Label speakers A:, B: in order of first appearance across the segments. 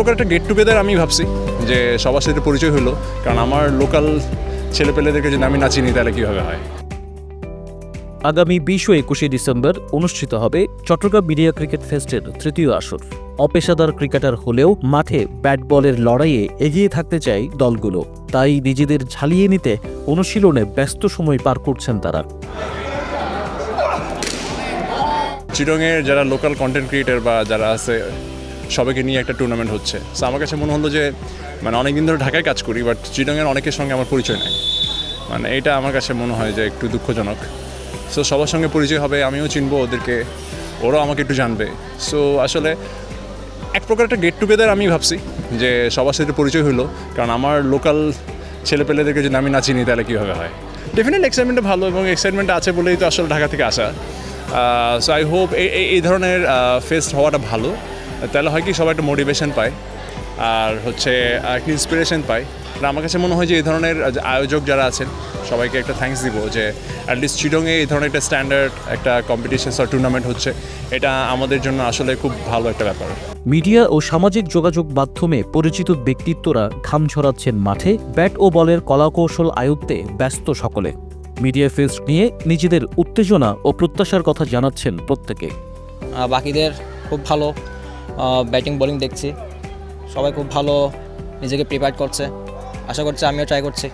A: প্রকার একটা get together আমি ভাবছি যে সবার সাথে পরিচয় হলো কারণ আমার লোকাল ছেলেপেলেদেরকে যদি আমি না চিনি তাহলে কীভাবে হয়?
B: আগামী বিশ একুশে ডিসেম্বর অনুষ্ঠিত হবে চট্টগ্রাম মিডিয়া ক্রিকেট ফেস্টের তৃতীয় আসর। অপেশাদার ক্রিকেটার হলেও মাঠে ব্যাট বলের লড়াইয়ে এগিয়ে থাকতে চায় দলগুলো। তাই নিজেদের ঝালিয়ে নিতে অনুশীলনে ব্যস্ত সময় পার করছেন তারা।
A: চিটংয়ের যারা লোকাল কন্টেন্ট ক্রিয়েটার বা যারা আছে সবাইকে নিয়ে একটা টুর্নামেন্ট হচ্ছে। সো আমার কাছে মনে হলো যে মানে অনেক দিন ধরে ঢাকায় কাজ করি বাট চিটংয়ের অনেকের সঙ্গে আমার পরিচয় নেই। মানে এটা আমার কাছে মনে হয় যে একটু দুঃখজনক। সো সবার সঙ্গে পরিচয় হবে, আমিও চিনবো ওদেরকে, ওরাও আমাকে একটু জানবে। সো আসলে এক প্রকার একটা গেট টুগেদার আমি ভাবছি, যে সবার সাথে পরিচয় হলো, কারণ আমার লোকাল ছেলেপেলেদেরকে যদি আমি না চিনি, তাহলে কীভাবে হয়? ডেফিনেটলি এক্সাইটমেন্টটা ভালো এবং এক্সাইটমেন্ট আছে বলেই তো আসলে ঢাকা থেকে আসা। সো আই হোপ এই ধরনের ফেস্ট হওয়াটা ভালো। তাহলে হয় কি সবাই একটা মোটিভেশন পায় আর হচ্ছে একটা ইন্সপিরেশন পায়। আর আমার কাছে মনে হয় যে এই ধরনের আয়োজক যারা আছেন সবাইকে একটা থ্যাঙ্কস দিব যে অ্যাটলিস্ট চিডংয়ে এই ধরনের একটা স্ট্যান্ডার্ড একটা কম্পিটিশন বা টুর্নামেন্ট হচ্ছে। এটা আমাদের জন্য আসলে খুব ভালো একটা ব্যাপার।
B: মিডিয়া ও সামাজিক যোগাযোগ মাধ্যমে পরিচিত ব্যক্তিত্বরা ঘাম ঝরাচ্ছেন মাঠে ব্যাট ও বলের কলাকৌশল আয়ত্তে ব্যস্ত সকলে। মিডিয়া ফেস্ট নিয়ে নিজেদের উত্তেজনা ও প্রত্যাশার কথা জানাচ্ছেন প্রত্যেকে।
C: বাকিদের খুব ভালো। ব্যাটিং, বোলিং দেখছি। সবাই খুব ভালো নিজেকে প্রিপেয়ার করছে। আশা করছি আমিও ট্রাই করছি।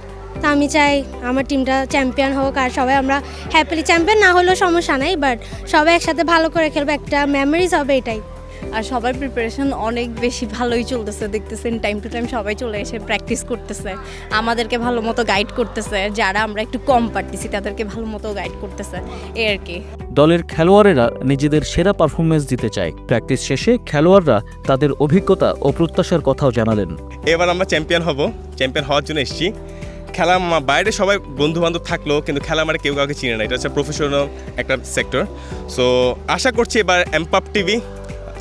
D: তা আমি চাই আমার টিমটা চ্যাম্পিয়ন হোক আর সবাই আমরা হ্যাপিলি চ্যাম্পিয়ন না হলেও সমস্যা নাই বাট সবাই একসাথে ভালো করে খেলব, একটা মেমোরিজ হবে এটাই।
E: আর সবার প্রিপারেশন অনেক বেশি ভালোই চলতেছে। দেখতেছেন টাইম টু টাইম সবাই চলে এসে প্র্যাকটিস করতেছে। আমাদেরকে ভালো মতো গাইড করতেছে। যারা আমরা একটু কম পারতেছি তাদেরকে ভালো মতো গাইড করতেছে। এই আর কি।
B: দলের খেলোয়াড়েরা নিজেদের সেরা পারফরমেন্স দিতে চায়। প্র্যাকটিস শেষে খেলোয়াড়রা তাদের অভিজ্ঞতা ও প্রত্যাশার কথাও জানালেন।
F: এবার আমরা চ্যাম্পিয়ন হব। চ্যাম্পিয়ন হওয়ার জন্য এসেছি। খেলা মা- বাইরে সবাই বন্ধু বান্ধব থাকলেও কিন্তু খেলা মানে কেউ কাউকে চিনে না। এটা হচ্ছে প্রফেশনাল একটা সেক্টর সো আশা করছি এবার এমপাপ টিভি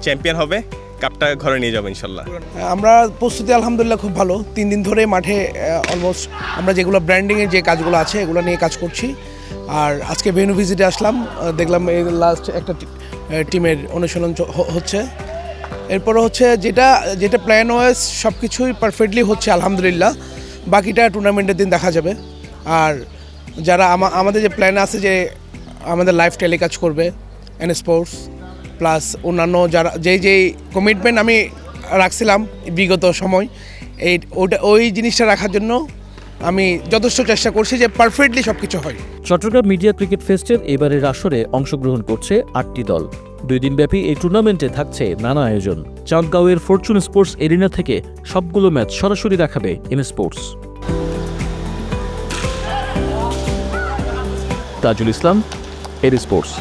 F: চ্যাম্পিয়ন হবে, কাপটা ঘরে নিয়ে যাব ইনশাল্লাহ।
G: আমরা প্রস্তুতি আলহামদুলিল্লাহ খুব ভালো। তিন দিন ধরে মাঠে অলমোস্ট আমরা যেগুলো ব্র্যান্ডিংয়ের যে কাজগুলো আছে, এগুলো নিয়ে কাজ করছি। আর আজকে ভেনু ভিজিটে আসলাম দেখলাম এই লাস্ট একটা টিমের অনুশীলন হচ্ছে। এরপরে হচ্ছে যেটা যেটা প্ল্যান ওয়াইজ সব কিছুই পারফেক্টলি হচ্ছে আলহামদুলিল্লাহ। বাকিটা টুর্নামেন্টের দিন দেখা যাবে। আর যারা আমা- আমাদের যে প্ল্যান আছে যে আমাদের লাইফ টেলিকাজ করবে এন স্পোর্টস প্লাস অন্যান্য যারা, যেই যেই কমিটমেন্ট আমি রাখছিলাম বিগত সময়, এই ওটা ওই জিনিসটা রাখার জন্য আমি যথেষ্ট চেষ্টা করছি যে পারফেক্টলি সব কিছু হয়।
B: চট্টগ্রাম মিডিয়া ক্রিকেট ফেস্টের এবারের আসরে অংশগ্রহণ করছে আটটি দল। দুই দিনব্যাপী এই টুর্নামেন্টে থাকছে নানা আয়োজন। চাঁদগাঁওয়ের ফরচুন স্পোর্টস এরিনা থেকে সবগুলো ম্যাচ সরাসরি দেখাবে এম স্পোর্টস। তাজুল ইসলাম এর স্পোর্টস।